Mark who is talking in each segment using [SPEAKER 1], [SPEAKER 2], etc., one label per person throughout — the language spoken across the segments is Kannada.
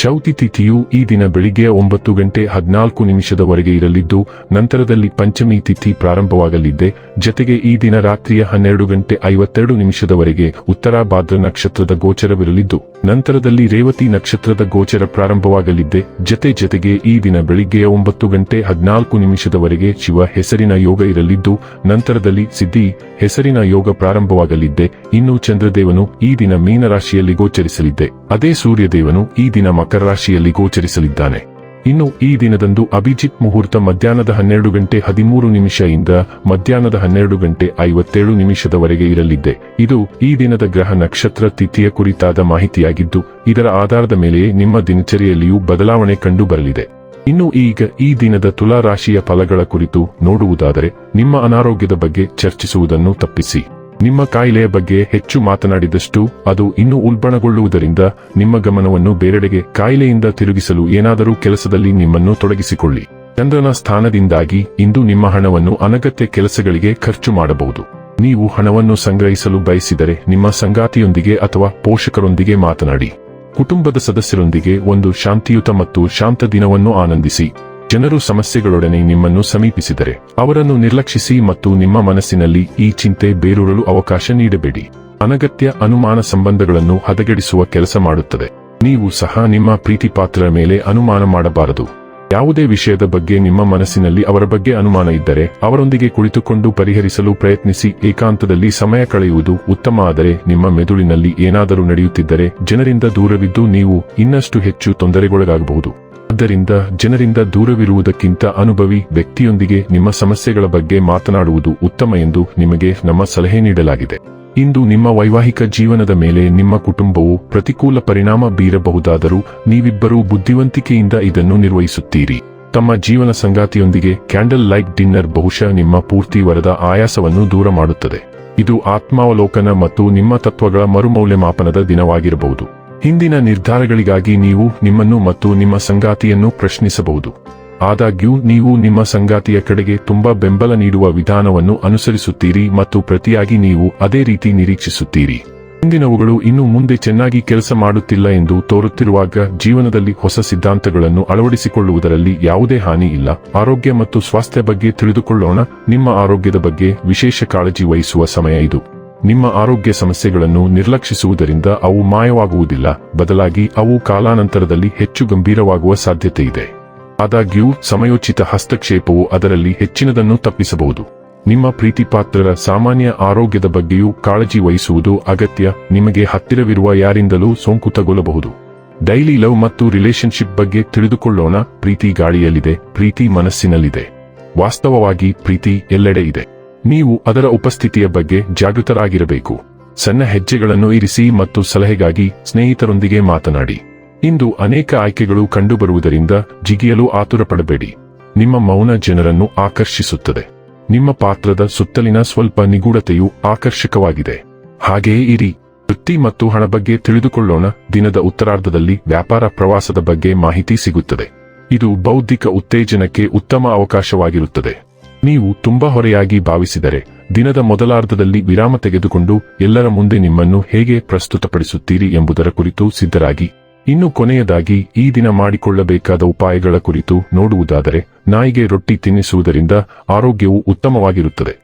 [SPEAKER 1] ಚೌತಿ ತಿಥಿಯು ಈ ದಿನ ಬೆಳಿಗ್ಗೆ ಒಂಬತ್ತು ಗಂಟೆ ಹದಿನಾಲ್ಕು ನಿಮಿಷದವರೆಗೆ ಇರಲಿದ್ದು, ನಂತರದಲ್ಲಿ ಪಂಚಮಿ ತಿಥಿ ಪ್ರಾರಂಭವಾಗಲಿದ್ದೆ ಜತೆಗೆ ಈ ದಿನ ರಾತ್ರಿಯ ಹನ್ನೆರಡು ಗಂಟೆ ಐವತ್ತೆರಡು ನಿಮಿಷದವರೆಗೆ ಉತ್ತರ ಭಾದ್ರ ನಕ್ಷತ್ರದ ಗೋಚರವಿರಲಿದ್ದು, ನಂತರದಲ್ಲಿ ರೇವತಿ ನಕ್ಷತ್ರದ ಗೋಚರ ಪ್ರಾರಂಭವಾಗಲಿದ್ದೆ ಜತೆ ಜತೆಗೆ ಈ ದಿನ ಬೆಳಿಗ್ಗೆಯ ಒಂಬತ್ತು ಗಂಟೆ ಹದಿನಾಲ್ಕು ನಿಮಿಷದವರೆಗೆ ಶಿವ ಹೆಸರಿನ ಯೋಗ ಇರಲಿದ್ದು, ನಂತರದಲ್ಲಿ ಸಿದ್ಧಿ ಹೆಸರಿನ ಯೋಗ ಪ್ರಾರಂಭವಾಗಲಿದ್ದೆ ಇನ್ನು ಚಂದ್ರದೇವನು ಈ ದಿನ ಮೀನರಾಶಿಯಲ್ಲಿ ಗೋಚರಿಸಲಿದ್ದೆ ಅದೇ ಸೂರ್ಯದೇವನು ಈ ದಿನ ಮಕರ ರಾಶಿಯಲ್ಲಿ ಗೋಚರಿಸಲಿದ್ದಾನೆ. ಇನ್ನು ಈ ದಿನದಂದು ಅಭಿಜಿತ್ ಮುಹೂರ್ತ ಮಧ್ಯಾಹ್ನದ ಹನ್ನೆರಡು ಗಂಟೆ ಹದಿಮೂರು ನಿಮಿಷದಿಂದ ಮಧ್ಯಾಹ್ನದ ಹನ್ನೆರಡು ಗಂಟೆ ಐವತ್ತೇಳು ನಿಮಿಷದವರೆಗೆ ಇರಲಿದ್ದೆ. ಇದು ಈ ದಿನದ ಗ್ರಹ ನಕ್ಷತ್ರ ತಿಥಿಯ ಕುರಿತಾದ ಮಾಹಿತಿಯಾಗಿದ್ದು, ಇದರ ಆಧಾರದ ಮೇಲೆಯೇ ನಿಮ್ಮ ದಿನಚರಿಯಲ್ಲಿಯೂ ಬದಲಾವಣೆ ಕಂಡು ಬರಲಿದೆ ಇನ್ನು ಈಗ ಈ ದಿನದ ತುಲಾ ರಾಶಿಯ ಫಲಗಳ ಕುರಿತು ನೋಡುವುದಾದರೆ, ನಿಮ್ಮ ಅನಾರೋಗ್ಯದ ಬಗ್ಗೆ ಚರ್ಚಿಸುವುದನ್ನು ತಪ್ಪಿಸಿ. ನಿಮ್ಮ ಕಾಯಿಲೆಯ ಬಗ್ಗೆ ಹೆಚ್ಚು ಮಾತನಾಡಿದಷ್ಟು ಅದು ಇನ್ನೂ ಉಲ್ಬಣಗೊಳ್ಳುವುದರಿಂದ ನಿಮ್ಮ ಗಮನವನ್ನು ಬೇರೆಡೆಗೆ ಕಾಯಿಲೆಯಿಂದ ತಿರುಗಿಸಲು ಏನಾದರೂ ಕೆಲಸದಲ್ಲಿ ನಿಮ್ಮನ್ನು ತೊಡಗಿಸಿಕೊಳ್ಳಿ. ಚಂದ್ರನ ಸ್ಥಾನದಿಂದಾಗಿ ಇಂದು ನಿಮ್ಮ ಹಣವನ್ನು ಅನಗತ್ಯ ಕೆಲಸಗಳಿಗೆ ಖರ್ಚು ಮಾಡಬಹುದು. ನೀವು ಹಣವನ್ನು ಸಂಗ್ರಹಿಸಲು ಬಯಸಿದರೆ ನಿಮ್ಮ ಸಂಗಾತಿಯೊಂದಿಗೆ ಅಥವಾ ಪೋಷಕರೊಂದಿಗೆ ಮಾತನಾಡಿ. ಕುಟುಂಬದ ಸದಸ್ಯರೊಂದಿಗೆ ಒಂದು ಶಾಂತಿಯುತ ಮತ್ತು ಶಾಂತ ದಿನವನ್ನು ಆನಂದಿಸಿ. ಜನರು ಸಮಸ್ಯೆಗಳೊಡನೆ ನಿಮ್ಮನ್ನು ಸಮೀಪಿಸಿದರೆ ಅವರನ್ನು ನಿರ್ಲಕ್ಷಿಸಿ ಮತ್ತು ನಿಮ್ಮ ಮನಸ್ಸಿನಲ್ಲಿ ಈ ಚಿಂತೆ ಬೇರೂರಲು ಅವಕಾಶ ನೀಡಬೇಡಿ. ಅನಗತ್ಯ ಅನುಮಾನ ಸಂಬಂಧಗಳನ್ನು ಹದಗೆಡಿಸುವ ಕೆಲಸ ಮಾಡುತ್ತದೆ. ನೀವು ಸಹ ನಿಮ್ಮ ಪ್ರೀತಿ ಪಾತ್ರರ ಮೇಲೆ ಅನುಮಾನ ಮಾಡಬಾರದು. ಯಾವುದೇ ವಿಷಯದ ಬಗ್ಗೆ ನಿಮ್ಮ ಮನಸ್ಸಿನಲ್ಲಿ ಅವರ ಬಗ್ಗೆ ಅನುಮಾನ ಇದ್ದರೆ ಅವರೊಂದಿಗೆ ಕುಳಿತುಕೊಂಡು ಪರಿಹರಿಸಲು ಪ್ರಯತ್ನಿಸಿ. ಏಕಾಂತದಲ್ಲಿ ಸಮಯ ಕಳೆಯುವುದು ಉತ್ತಮ, ಆದರೆ ನಿಮ್ಮ ಮೆದುಳಿನಲ್ಲಿ ಏನಾದರೂ ನಡೆಯುತ್ತಿದ್ದರೆ ಜನರಿಂದ ದೂರವಿದ್ದು ನೀವು ಇನ್ನಷ್ಟು ಹೆಚ್ಚು ತೊಂದರೆಗೊಳಗಾಗಬಹುದು. ಆದ್ದರಿಂದ ಜನರಿಂದ ದೂರವಿರುವುದಕ್ಕಿಂತ ಅನುಭವಿ ವ್ಯಕ್ತಿಯೊಂದಿಗೆ ನಿಮ್ಮ ಸಮಸ್ಯೆಗಳ ಬಗ್ಗೆ ಮಾತನಾಡುವುದು ಉತ್ತಮ ಎಂದು ನಿಮಗೆ ನಮ್ಮ ಸಲಹೆ ನೀಡಲಾಗಿದೆ. ಇಂದು ನಿಮ್ಮ ವೈವಾಹಿಕ ಜೀವನದ ಮೇಲೆ ನಿಮ್ಮ ಕುಟುಂಬವು ಪ್ರತಿಕೂಲ ಪರಿಣಾಮ ಬೀರಬಹುದಾದರೂ ನೀವಿಬ್ಬರೂ ಬುದ್ಧಿವಂತಿಕೆಯಿಂದ ಇದನ್ನು ನಿರ್ವಹಿಸುತ್ತೀರಿ. ತಮ್ಮ ಜೀವನ ಸಂಗಾತಿಯೊಂದಿಗೆ ಕ್ಯಾಂಡಲ್ ಲೈಟ್ ಡಿನ್ನರ್ ಬಹುಶಃ ನಿಮ್ಮ ಪೂರ್ತಿ ವರದ ಆಯಾಸವನ್ನು ದೂರ ಮಾಡುತ್ತದೆ ಇದು ಆತ್ಮಾವಲೋಕನ ಮತ್ತು ನಿಮ್ಮ ತತ್ವಗಳ ಮರುಮೌಲ್ಯಮಾಪನದ ದಿನವಾಗಿರಬಹುದು. ಹಿಂದಿನ ನಿರ್ಧಾರಗಳಿಗಾಗಿ ನೀವು ನಿಮ್ಮನ್ನು ಮತ್ತು ನಿಮ್ಮ ಸಂಗಾತಿಯನ್ನು ಪ್ರಶ್ನಿಸಬಹುದು. ಆದಾಗ್ಯೂ, ನೀವು ನಿಮ್ಮ ಸಂಗಾತಿಯ ಕಡೆಗೆ ತುಂಬಾ ಬೆಂಬಲ ನೀಡುವ ವಿಧಾನವನ್ನು ಅನುಸರಿಸುತ್ತೀರಿ ಮತ್ತು ಪ್ರತಿಯಾಗಿ ನೀವು ಅದೇ ರೀತಿ ನಿರೀಕ್ಷಿಸುತ್ತೀರಿ. ಹಿಂದಿನವುಗಳು ಇನ್ನು ಮುಂದೆ ಚೆನ್ನಾಗಿ ಕೆಲಸ ಮಾಡುತ್ತಿಲ್ಲ ಎಂದು ತೋರುತ್ತಿರುವಾಗ ಜೀವನದಲ್ಲಿ ಹೊಸ ಸಿದ್ಧಾಂತಗಳನ್ನು ಅಳವಡಿಸಿಕೊಳ್ಳುವುದರಲ್ಲಿ ಯಾವುದೇ ಹಾನಿ ಇಲ್ಲ. ಆರೋಗ್ಯ ಮತ್ತು ಸ್ವಾಸ್ಥ್ಯ ಬಗ್ಗೆ ತಿಳಿದುಕೊಳ್ಳೋಣ. ನಿಮ್ಮ ಆರೋಗ್ಯದ ಬಗ್ಗೆ ವಿಶೇಷ ಕಾಳಜಿ ವಹಿಸುವ ಸಮಯ ಇದು. ನಿಮ್ಮ ಆರೋಗ್ಯ ಸಮಸ್ಯೆಗಳನ್ನು ನಿರ್ಲಕ್ಷಿಸುವುದರಿಂದ ಅವು ಮಾಯವಾಗುವುದಿಲ್ಲ, ಬದಲಾಗಿ ಅವು ಕಾಲಾನಂತರದಲ್ಲಿ ಹೆಚ್ಚು ಗಂಭೀರವಾಗುವ ಸಾಧ್ಯತೆ ಇದೆ. ಆದಾಗ್ಯೂ, ಸಮಯೋಚಿತ ಹಸ್ತಕ್ಷೇಪವು ಅದರಲ್ಲಿ ಹೆಚ್ಚಿನದನ್ನು ತಪ್ಪಿಸಬಹುದು. ನಿಮ್ಮ ಪ್ರೀತಿಪಾತ್ರರ ಸಾಮಾನ್ಯ ಆರೋಗ್ಯದ ಬಗ್ಗೆಯೂ ಕಾಳಜಿ ವಹಿಸುವುದು ಅಗತ್ಯ, ನಿಮಗೆ ಹತ್ತಿರವಿರುವ ಯಾರಿಂದಲೂ ಸೋಂಕು ತಗೊಳ್ಳಬಹುದು ಡೈಲಿ ಲವ್ ಮತ್ತು ರಿಲೇಶನ್ಶಿಪ್ ಬಗ್ಗೆ ತಿಳಿದುಕೊಳ್ಳೋಣ, ಪ್ರೀತಿ ಗಾಳಿಯಲ್ಲಿದೆ, ಪ್ರೀತಿ ಮನಸ್ಸಿನಲ್ಲಿದೆ. ವಾಸ್ತವವಾಗಿ ಪ್ರೀತಿ ಎಲ್ಲೆಡೆ ಇದೆ. ನೀವು ಅದರ ಉಪಸ್ಥಿತಿಯ ಬಗ್ಗೆ ಜಾಗೃತರಾಗಿರಬೇಕು. ಸಣ್ಣ ಹೆಜ್ಜೆಗಳನ್ನು ಇರಿಸಿ ಮತ್ತು ಸಲಹೆಗಾಗಿ ಸ್ನೇಹಿತರೊಂದಿಗೆ ಮಾತನಾಡಿ. ಇಂದು ಅನೇಕ ಆಯ್ಕೆಗಳು ಕಂಡುಬರುವುದರಿಂದ ಜಿಗಿಯಲು ಆತುರಪಡಬೇಡಿ. ನಿಮ್ಮ ಮೌನ ಜನರನ್ನು ಆಕರ್ಷಿಸುತ್ತದೆ. ನಿಮ್ಮ ಪಾತ್ರದ ಸುತ್ತಲಿನ ಸ್ವಲ್ಪ ನಿಗೂಢತೆಯು ಆಕರ್ಷಕವಾಗಿದೆ. ಹಾಗೆಯೇ ಇರಿ. ವೃತ್ತಿ ಮತ್ತು ಹಣ ಬಗ್ಗೆ ತಿಳಿದುಕೊಳ್ಳೋಣ. ದಿನದ ಉತ್ತರಾರ್ಧದಲ್ಲಿ ವ್ಯಾಪಾರ ಪ್ರವಾಸದ ಬಗ್ಗೆ ಮಾಹಿತಿ ಸಿಗುತ್ತದೆ. ಇದು ಬೌದ್ಧಿಕ ಉತ್ತೇಜನಕ್ಕೆ ಉತ್ತಮ ಅವಕಾಶವಾಗಿರುತ್ತದೆ. ನೀವು ತುಂಬಾ ಹೊರೆಯಾಗಿ ಭಾವಿಸಿದರೆ ದಿನದ ಮೊದಲಾರ್ಧದಲ್ಲಿ ವಿರಾಮ ತೆಗೆದುಕೊಂಡು ಎಲ್ಲರ ಮುಂದೆ ನಿಮ್ಮನ್ನು ಹೇಗೆ ಪ್ರಸ್ತುತಪಡಿಸುತ್ತೀರಿ ಎಂಬುದರ ಕುರಿತು ಸಿದ್ಧರಾಗಿ. ಇನ್ನು ಕೊನೆಯದಾಗಿ, ಈ ದಿನ ಮಾಡಿಕೊಳ್ಳಬೇಕಾದ ಉಪಾಯಗಳ ಕುರಿತು ನೋಡುವುದಾದರೆ, ನಾಯಿಗೆ ರೊಟ್ಟಿ ತಿನ್ನಿಸುವುದರಿಂದ ಆರೋಗ್ಯವು ಉತ್ತಮವಾಗಿರುತ್ತದೆ.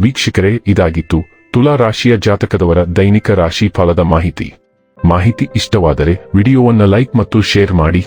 [SPEAKER 1] ವೀಕ್ಷಕರೇ, ಇದಾಗಿತ್ತು ತುಲಾ ರಾಶಿಯ ಜಾತಕದವರ ದೈನಿಕ ರಾಶಿ ಫಲದ ಮಾಹಿತಿ. ಮಾಹಿತಿ ಇಷ್ಟವಾದರೆ ವಿಡಿಯೋವನ್ನು ಲೈಕ್ ಮತ್ತು ಶೇರ್ ಮಾಡಿ.